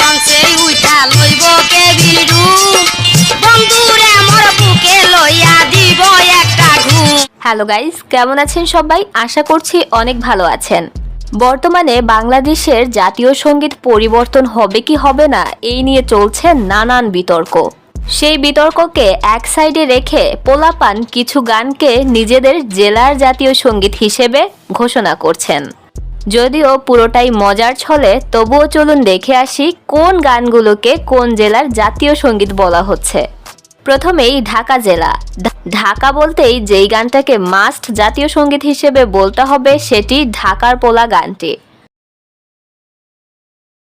লঞ্চে লইব রুম। বন্ধুরে বুকে লইয়া দিব একটা হ্যালো গাইস, কেমন আছেন সবাই? আশা করছি অনেক ভালো আছেন। বর্তমানে বাংলাদেশের জাতীয় সংগীত পরিবর্তন হবে কি হবে না, এই নিয়ে চলছে নানান বিতর্ক। সেই বিতর্ককে এক সাইডে রেখে পোলাপান কিছু গানকে নিজেদের জেলার জাতীয় সংগীত হিসেবে ঘোষণা করছেন। যদিও পুরোটাই মজার ছলে তবুও চলুন দেখে আসি কোন গানগুলোকে কোন জেলার জাতীয় সংগীত বলা হচ্ছে। প্রথমেই ঢাকা জেলা। ঢাকা বলতেই যেই গানটাকে মাস্ট জাতীয় সংগীত হিসেবে বলতে হবে সেটি ঢাকার পোলা গানটি।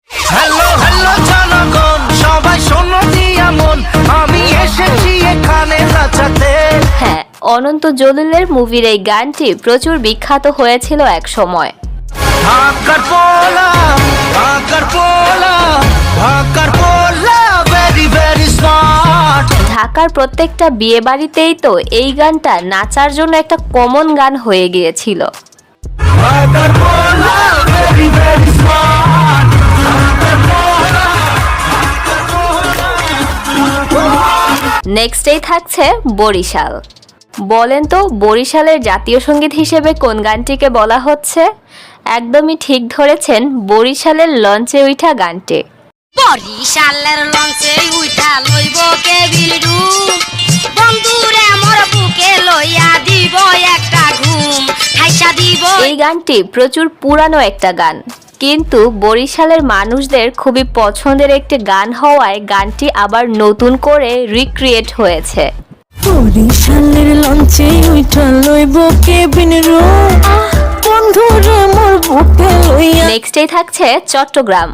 হ্যালো হ্যালো জনগণ সবাই শোনো দিয়া মন আমি এসেছি এখানে নাচাতে। হ্যাঁ অনন্ত জলিলের মুভির এই গানটি প্রচুর বিখ্যাত হয়েছিল এক সময়। ঢাকার পোলা ঢাকার পোলা ঢাকার পোলা ভেরি ভেরি স্মার্ট ঢাকার প্রত্যেকটা বিয়ে বাড়িতেই তো এই গানটা নাচার জন্য একটা কমন গান হয়ে গিয়েছিল। ঢাকার পোলা ভেরি ভেরি স্মার্ট নেক্সটেই থাকছে বরিশাল। বলেন তো বরিশালের জাতীয় সংগীত হিসেবে কোন গানটিকে বলা হচ্ছে? একদমই ঠিক ধরেছেন বরিশালের লঞ্চে উঠা গানটি। বরিশালের লঞ্চে উঠা লইব কেবিল রুম। বন্ধুরে মোর বুকে লইয়া দিব একটা ঘুম। হাইসা দিব এই গানটি প্রচুর পুরানো একটা গান। কিন্তু বরিশালের মানুষদের খুবই পছন্দের একটি গান হওয়ায় গানটি আবার নতুন করে রিক্রিয়েট হয়েছে। বরিশালের লঞ্চে উঠা লইব কেবিন রো বন্ধুরে মোর বুকে লইয়া। নেক্সটেই থাকছে চট্টগ্রাম।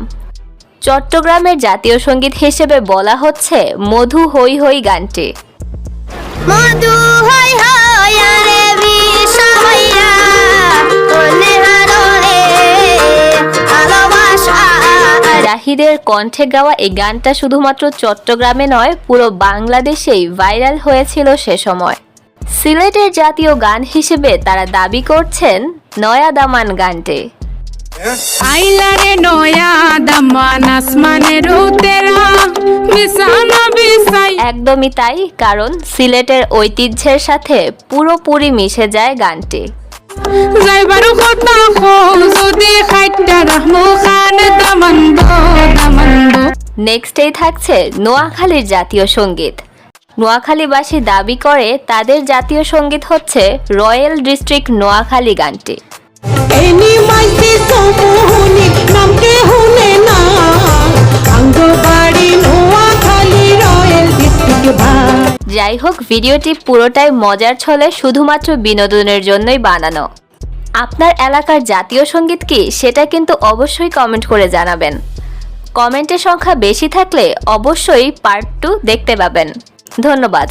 চট্টগ্রামের জাতীয় সংগীত হিসেবে বলা হচ্ছে মধু হই হই গানটি। মধু হই হই আরে জাহিদের কণ্ঠে গাওয়া এই গানটা শুধুমাত্র চট্টগ্রামে নয় পুরো বাংলাদেশেই ভাইরাল হয়েছিল সে সময়। সিলেটের জাতীয় গান হিসেবে তারা দাবি করছেন নয়া দামান গানটি। আইলারে নয়া দামান আসমানের উতেরা বিছানা বিছাই একদমই তাই কারণ সিলেটের ঐতিহ্যের সাথে পুরোপুরি মিশে যায় গানটি। যাইবার কথা কও যদি খাইটা রাহমু খান দামান দামান নেক্সটেই থাকছে নোয়াখালীর জাতীয় সংগীত। নোয়াখালীবাসী দাবি করে তাদের জাতীয় সংগীত হচ্ছে রয়্যাল ডিস্ট্রিক্ট নোয়াখালী গানটি। যাই হোক ভিডিওটি পুরোটাই মজার ছলে শুধুমাত্র বিনোদনের জন্যই বানানো। আপনার এলাকার জাতীয় সংগীত কি সেটা কিন্তু অবশ্যই কমেন্ট করে জানাবেন। কমেন্টের সংখ্যা বেশি থাকলে অবশ্যই পার্ট টু দেখতে পাবেন। ধন্যবাদ।